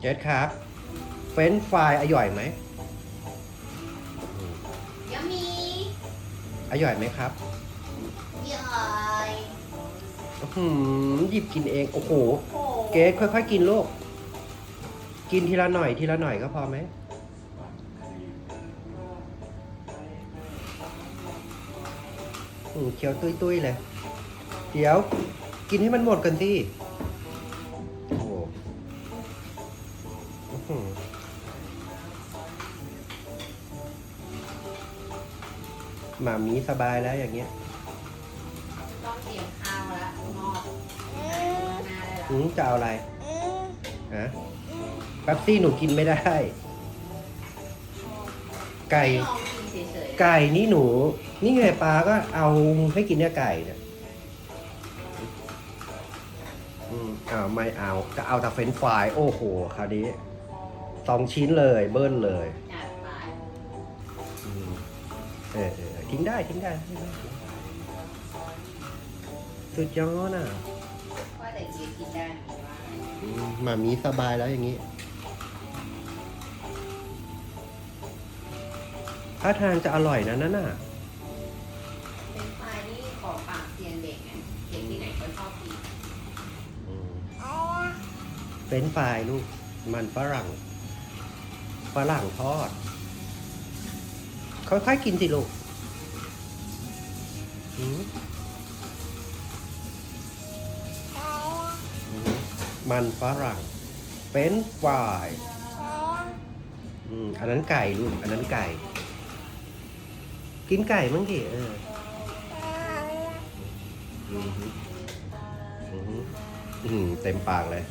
เจสครับ เฟรนช์ฟรายอร่อยไหมยังมีอร่อยไหมครับเยอยอื้อหือหยิบกินเอง โอ้โห โอ้เกสค่อยๆ กินลูก กินทีละหน่อยทีละหน่อยก็พอไหม อืมเคี้ยวตุ้ยๆเลย เดี๋ยว กินให้มันหมดกันสิ หือหมามีสบายแล้วอย่างเงี้ยต้องเตรียมข้าวแล้วงอกหน้าได้แล้วอืมจะเอาอะไรฮะแป๊บซี่หนูกินไม่ได้ ไก่ ลองกินเฉยๆไก่นี่หนู นี่ไงปลาก็เอาให้กินเนี่ยไก่เนี่ยอืมเอาไม่เอาก็เอาแต่เฟรนช์ฟรายโอ้โหคราวนี้ สองชิ้นเลยเบิ้ลเลยจัดไปอืมเออเออทิ้งได้ทิ้งได้ทิ้งได้สุดยอดอะว่าแต่เกียกินได้ไหมว่าอืมหมามีสบายแล้วอย่างนี้ ถ้าทางจะอร่อยนะนั่นน่ะ เป็นไฟนี่ของปากเซียนเด็กไงเด็กที่ไหนก็ชอบกินอืมเฟรนช์ฟรายลูก มันฝรั่งฝ รั่งทอด ค่อยๆกินสิลูกมันฝรั่งเฟรนช์ฟรายอันนั้นไก่ลูก อันนั้นไก่ กินไก่มั้งดิเออเต็มปากเลย